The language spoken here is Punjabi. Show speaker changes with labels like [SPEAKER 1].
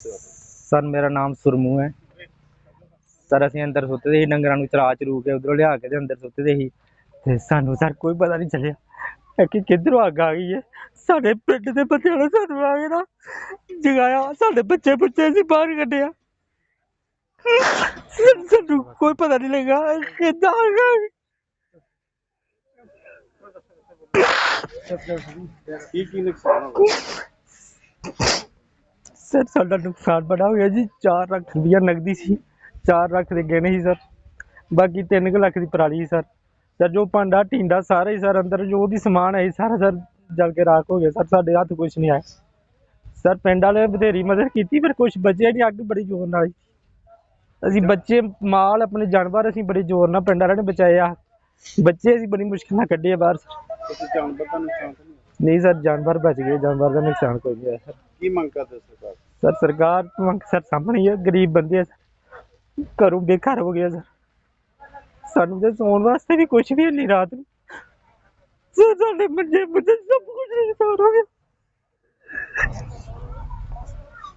[SPEAKER 1] ਸਰ, ਮੇਰਾ ਨਾਮ ਸੁਰਮੂ ਹੈ। ਸਰ, ਅਸੀਂ ਅੰਦਰ ਸੁੱਤੇ ਦੇ ਸੀ, ਡੰਗਰਾਂ ਨੂੰ ਚਰਾ ਚਰੂ ਕੇ ਉਧਰੋਂ ਲਿਆ ਕੇ ਤੇ ਅੰਦਰ ਸੁੱਤੇ ਦੇ ਸੀ। ਤੇ ਸਾਨੂੰ ਸਰ, ਕੋਈ ਪਤਾ ਨਹੀਂ ਚੱਲਿਆ ਕਿ ਕਿੱਧਰੋਂ ਅੱਗ ਆ ਗਈ ਹੈ। ਸਾਡੇ ਪਿੰਡ ਦੇ ਬੱਚਿਆਂ ਨੇ ਸਾਨੂੰ ਆ ਕੇ ਨਾ ਜਗਾਇਆ। ਸਾਡੇ ਬੱਚੇ ਬੱਚੇ ਅਸੀਂ ਬਾਹਰ ਕੱਢਿਆ। ਸਾਨੂੰ ਕੋਈ ਪਤਾ ਨਹੀਂ ਲੱਗਾ ਕਿੱਦਾਂ ਆ ਗਈ।
[SPEAKER 2] ਕੀ ਕੀ ਨੁਕਸਾਨ ਹੋ ਗਿਆ?
[SPEAKER 1] ਸਰ ਸਾਡਾ ਨੁਕਸਾਨ ਬੜਾ ਹੋ ਗਿਆ ਜੀ। 4 ਲੱਖ ਰੁਪਇਆ ਨਗਦੀ ਸੀ। 4 ਲੱਖ ਦੇ ਗਹਿਣੇ ਸੀ ਸਰ। ਬਾਕੀ 3 ਲੱਖ ਦੀ ਪਰਾਲੀ ਸੀ ਸਰ। ਸਰ ਜੋ ਭਾਂਡਾ ਟਿੰਡਾ ਸਾਰਾ ਹੀ ਸਰ ਅੰਦਰ ਜੋ ਵੀ ਸਮਾਨ ਹੈ ਸਾਰਾ ਸਰ ਜਲ ਕੇ ਰਾਖ ਹੋ ਗਿਆ। ਸਰ ਸਾਡੇ ਹੱਥ ਕੁਝ ਨਹੀਂ ਆਇਆ। ਸਰ ਪਿੰਡ ਵਾਲੇ ਬਥੇਰੀ ਮਦਦ ਕੀਤੀ ਪਰ ਕੁਝ ਬਚਿਆ ਨਹੀਂ ਅੱਗ ਬੜੀ ਜ਼ੋਰ ਨਾਲ ਆਈ ਅਸੀਂ ਬੱਚੇ ਮਾਲ ਆਪਣੇ ਜਾਨਵਰ ਅਸੀਂ ਬੜੇ ਜ਼ੋਰ ਨਾਲ ਪਿੰਡ ਵਾਲਿਆਂ ਨੇ ਬਚਾਇਆ। ਬੱਚੇ ਅਸੀਂ ਬੜੀ ਮੁਸ਼ਕਿਲ ਨਾਲ ਕੱਢੇ ਬਾਹਰ
[SPEAKER 2] ਜਾਨਵਰ ਦਾ ਨੁਕਸਾਨ ਹੋਇਆ?
[SPEAKER 1] ਨਹੀਂ ਸਰ ਜਾਨਵਰ ਬਚ ਗਏ। ਜਾਨਵਰ ਦਾ ਨੁਕਸਾਨ ਕੋਈ ਨਹੀਂ ਹੋਇਆ ਸਰ।
[SPEAKER 2] ਕੀ ਮੰਗ ਕਰਦੇ ਸਰਕਾਰ
[SPEAKER 1] ਸਰ, ਸਰਕਾਰ ਮੰਗ ਸਰ ਸਾਹਮਣੇ ਹੀ ਹੈ ਗਰੀਬ ਬੰਦੇ ਆ ਸਰ। ਘਰੋਂ ਬੇਘਰ ਹੋ ਗਿਆ ਸਰ। ਸਾਨੂੰ ਤੇ ਸੌਣ ਵਾਸਤੇ ਵੀ ਕੁਝ ਵੀ ਨਹੀਂ, ਰਾਤ ਨੂੰ। ਸਰ, ਸਾਡੇ ਮੰਜੇ ਮੰਜੇ ਸਭ ਕੁਝ ਨੁਕਸਾਨ ਹੋ ਗਿਆ